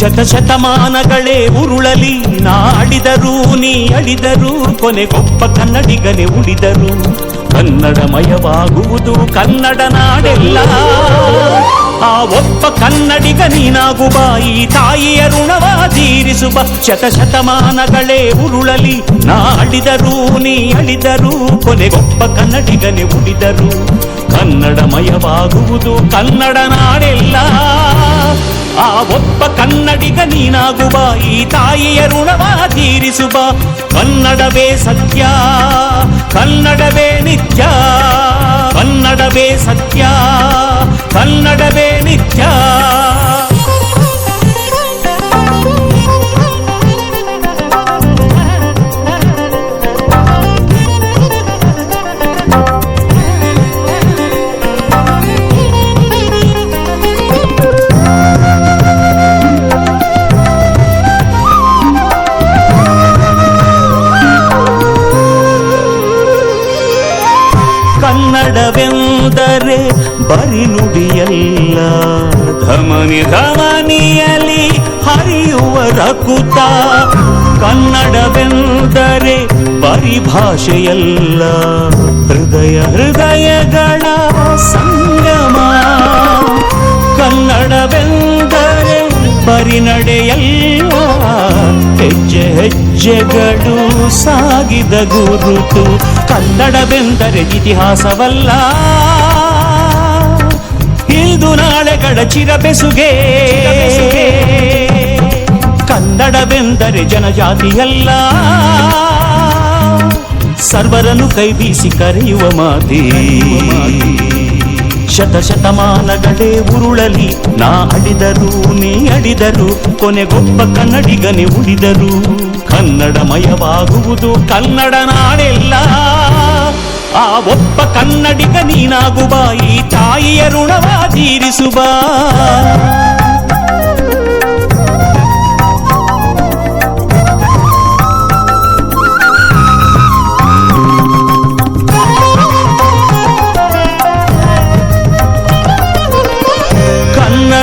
ಶತ ಶತಮಾನಗಳೇ ಉರುಳಲಿ, ನಾಡಿದರು ನೀ ಅಳಿದರು ಕೊನೆಗೊಪ್ಪ ಕನ್ನಡಿಗನೆ ಉಳಿದರು. ಕನ್ನಡಮಯವಾಗುವುದು ಕನ್ನಡ ನಾಡೆಲ್ಲ. ಆ ಒಪ್ಪ ಕನ್ನಡಿಗ ನೀನಾಗುವ, ಈ ತಾಯಿಯ ಋಣವ ತೀರಿಸುವ ಶತ ಶತಮಾನಗಳೇ ಉರುಳಲಿ, ನಾಡಿದರು ನೀ ಅಳಿದರು ಕೊನೆಗೊಪ್ಪ ಕನ್ನಡಿಗನೆ ಉಳಿದರು. ಕನ್ನಡಮಯವಾಗುವುದು ಕನ್ನಡ ನಾಡೆಲ್ಲ. ಆ ಒಬ್ಬ ಕನ್ನಡಿಗ ನೀನಾಗುವ ಈ ತಾಯಿಯ ಋಣವ ತೀರಿಸುವ ಕನ್ನಡವೇ ಸತ್ಯ ಕನ್ನಡವೇ ನಿತ್ಯ ಕನ್ನಡವೇ ಸತ್ಯ ಬರಿ ನುಡಿಯಲ್ಲ ಧಮನಿ ಧಮನಿಯಲ್ಲಿ ಹರಿಯುವ ರಕುತ. ಕನ್ನಡವೆಂದರೆ ಪರಿಭಾಷೆಯಲ್ಲ ಹೃದಯ ಹೃದಯಗಳ ಸಂಗಮ. ಕನ್ನಡವೆಂದರೆ ಬರಿ ನಡೆಯಲ್ಲ. ಹೆಜ್ಜೆ ಹೆಜ್ಜೆಗಳು ಸಾಗಿದ ಗುರುತು. ಕನ್ನಡವೆಂದರೆ ಇತಿಹಾಸವಲ್ಲ. ಇಂದು ನಾಳೆಗಳ ಚಿರಬೆಸುಗೆ ಕನ್ನಡವೆಂದರೆ ಜನಜಾತಿಯಲ್ಲ. ಸರ್ವರನ್ನು ಕೈ ಬೀಸಿ ಕರೆಯುವ ಮಾತೇ. ಶತ ಶತಮಾನಗಳೇ ಉರುಳಲಿ, ನಾ ಅಡಿದರು ನೀ ಅಡಿದರು ಕೊನೆಗೊಬ್ಬ ಕನ್ನಡಿಗನೆ ಉಳಿದರು. ಕನ್ನಡಮಯವಾಗುವುದು ಕನ್ನಡ ನಾಡೆಲ್ಲ. ಆ ಒಬ್ಬ ಕನ್ನಡಿಗ ನೀನಾಗುವ ಈ ತಾಯಿಯ ಋಣವ ತೀರಿಸುವ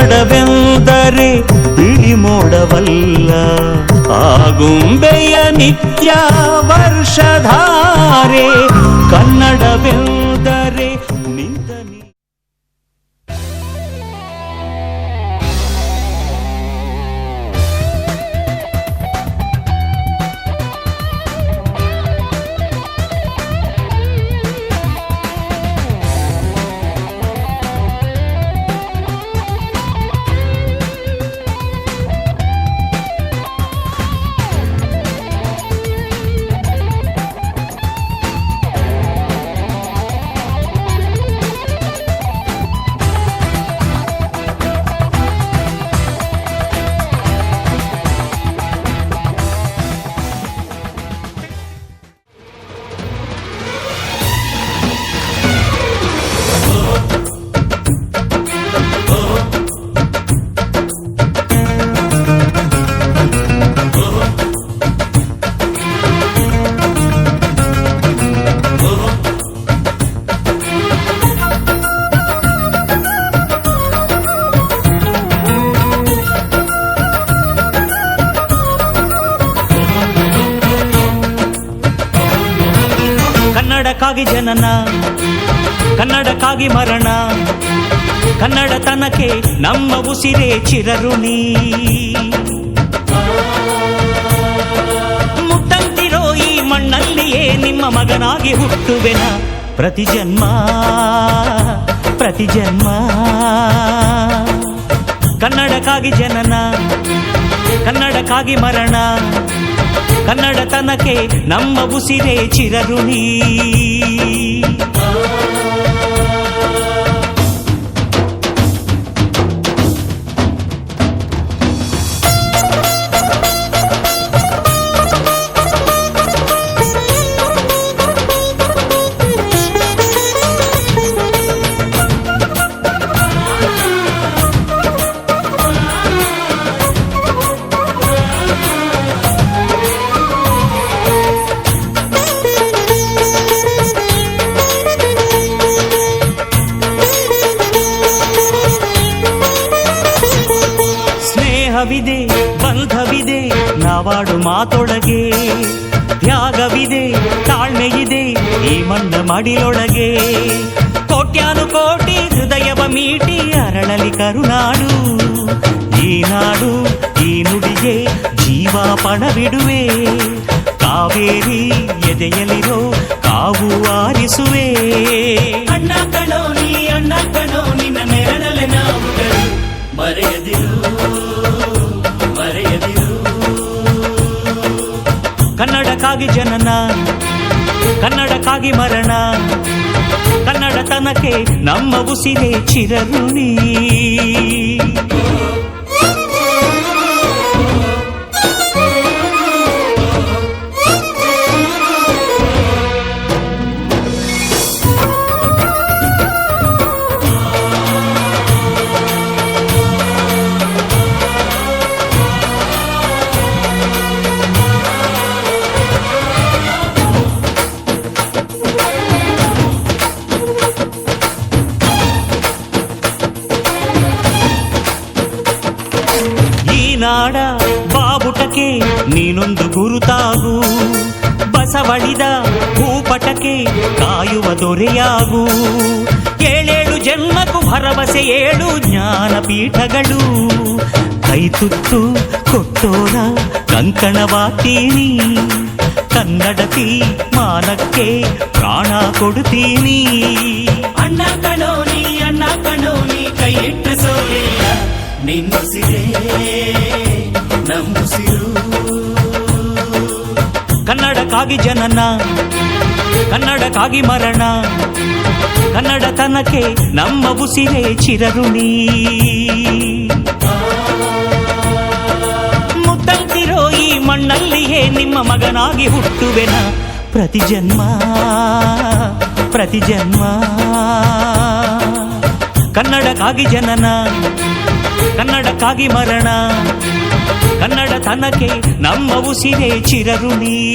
ಕನ್ನಡವೆಂದರೆ ಬಿಳಿ ಮೋಡವಲ್ಲ ಆಗುಂಬೆಯ ನಿತ್ಯ ವರ್ಷಧಾರೆ ಕನ್ನಡಕ್ಕಾಗಿ ಜನನ, ಕನ್ನಡಕ್ಕಾಗಿ ಮರಣ ಕನ್ನಡ ತನಕೆ ನಮ್ಮ ಉಸಿರೇ ಚಿರಋಣಿ. ಮುಟ್ಟಂತಿರೋ ಈ ಮಣ್ಣಲ್ಲಿಯೇ ನಿಮ್ಮ ಮಗನಾಗಿ ಹುಟ್ಟುವೆನ ಪ್ರತಿ ಜನ್ಮ ಪ್ರತಿ ಜನ್ಮ. ಕನ್ನಡಕ್ಕಾಗಿ ಜನನ, ಕನ್ನಡಕ್ಕಾಗಿ ಮರಣ ಕನ್ನಡತನಕ್ಕೆ ನಮ್ಮ ಉಸಿರೇ ಚಿರಋಣಿ. ಮಾತೊಳಗೆ. ತ್ಯಾಗವಿದೆ, ತಾಳ್ಮೆಯಿದೆ, ಈ ಮಣ್ಣ ಮಡಿಲೊಳಗೆ. ಕೋಟ್ಯಾನು ಕೋಟಿ ಹೃದಯವ ಮೀಟಿ ಅರಳಲಿ ಕರುನಾಡು. ಈ ನಾಡು, ಈ ನುಡಿಗೆ ಜೀವ ಪಣವಿಡುವೆ. ಕಾವೇರಿ ಎದೆಯಲಿರೋ, ಕಾವು ಆರಿಸುವೆ. ಕನ್ನಡಕ್ಕಾಗಿ ಜನನ ಕನ್ನಡಕ್ಕಾಗಿ ಮರಣ ಕನ್ನಡತನಕ್ಕೆ ನಮ್ಮ ಉಸಿರೇ ಚಿರಋಣಿ. ಬಾಬುಟಕ್ಕೆ ನೀನೊಂದು ಗುರುತಾಗು ಬಸವಳಿದ ಭೂಪಟಕ್ಕೆ ಕಾಯುವ ದೊರೆಯಾಗು ಏಳೇಳು ಜನ್ಮಕ್ಕೂ ಭರವಸೆ ಏಳು ಜ್ಞಾನಪೀಠಗಳು ಕೈ ತುತ್ತು ಕೊಟ್ಟೋರ ಕಂಕಣವಾಗ್ತೀನಿ ಕನ್ನಡತಿ ಮಾನಕ್ಕೆ ಪ್ರಾಣ ಕೊಡುತ್ತೀನಿ ಅಣ್ಣ ಕಣೋ ನೀ ಅಣ್ಣ ಕಣೋ ನೀ ಕೈ ಇಟ್ಟ ಸೋಲಿಲ್ಲ ನಿನ್ನುಸಿರೇ ನಮ್ಮುಸಿರು ಕನ್ನಡಕ್ಕಾಗಿ ಜನನ, ಕನ್ನಡಕ್ಕಾಗಿ ಮರಣ ಕನ್ನಡ ಕನ್ನಡತನಕ್ಕೆ ನಮ್ಮ ಉಸಿರೇ ಚಿರರುಣಿ ಮುದ್ದಂತಿರೋ ಈ ಮಣ್ಣಲ್ಲಿಯೇ ನಿಮ್ಮ ಮಗನಾಗಿ ಹುಟ್ಟುವೆನ ಪ್ರತಿ ಜನ್ಮ ಪ್ರತಿ ಜನ್ಮ. ಕನ್ನಡಕ್ಕಾಗಿ ಜನನ ಕನ್ನಡಕ್ಕಾಗಿ ಮರಣ. ತನಕೆ ನಮ್ಮ ಉಸಿರೇ ನೀ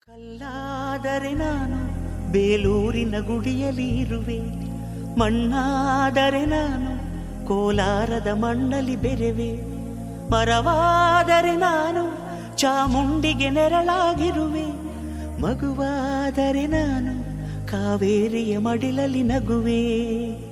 ಕಲ್ಲಾದರೆ ನಾನು ಬೇಲೂರಿನ ಗುಡಿಯಲ್ಲಿ ಇರುವೆ ಮಣ್ಣಾದರೆ ನಾನು ಕೋಲಾರದ ಮಣ್ಣಲ್ಲಿ ಬೆರೆವೆ. ಮರವಾದರೆ ನಾನು ಚಾಮುಂಡಿಗೆ ನೆರಳಾಗಿರುವೆ. ಮಗುವಾದರೆ ನಾನು ಕಾವೇರಿಯ ಮಡಿಲಲ್ಲಿ ನಗುವೆ.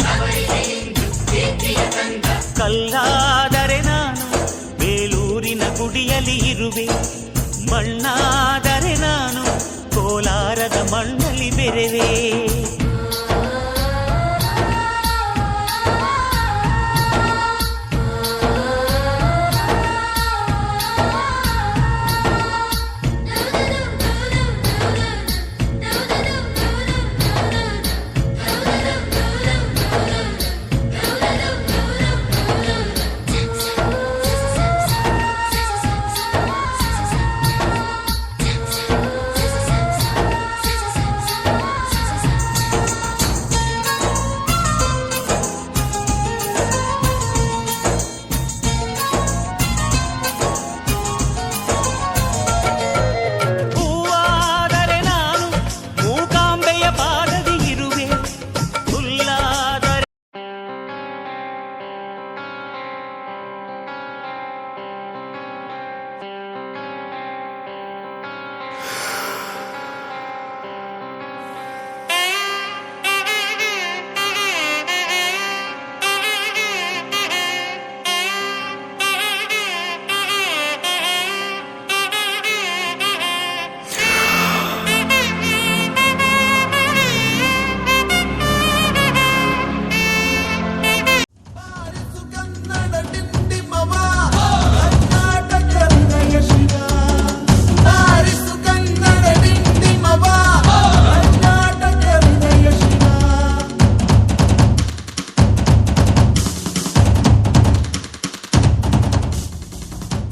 ಕಲ್ಲಾದರೆ ನಾನು ಬೇಲೂರಿನ ಗುಡಿಯಲ್ಲಿ ಇರುವೆ. ಮಣ್ಣಾದರೆ ನಾನು ಕೋಲಾರದ ಮಣ್ಣಲ್ಲಿ ಬೆರೆವೆ.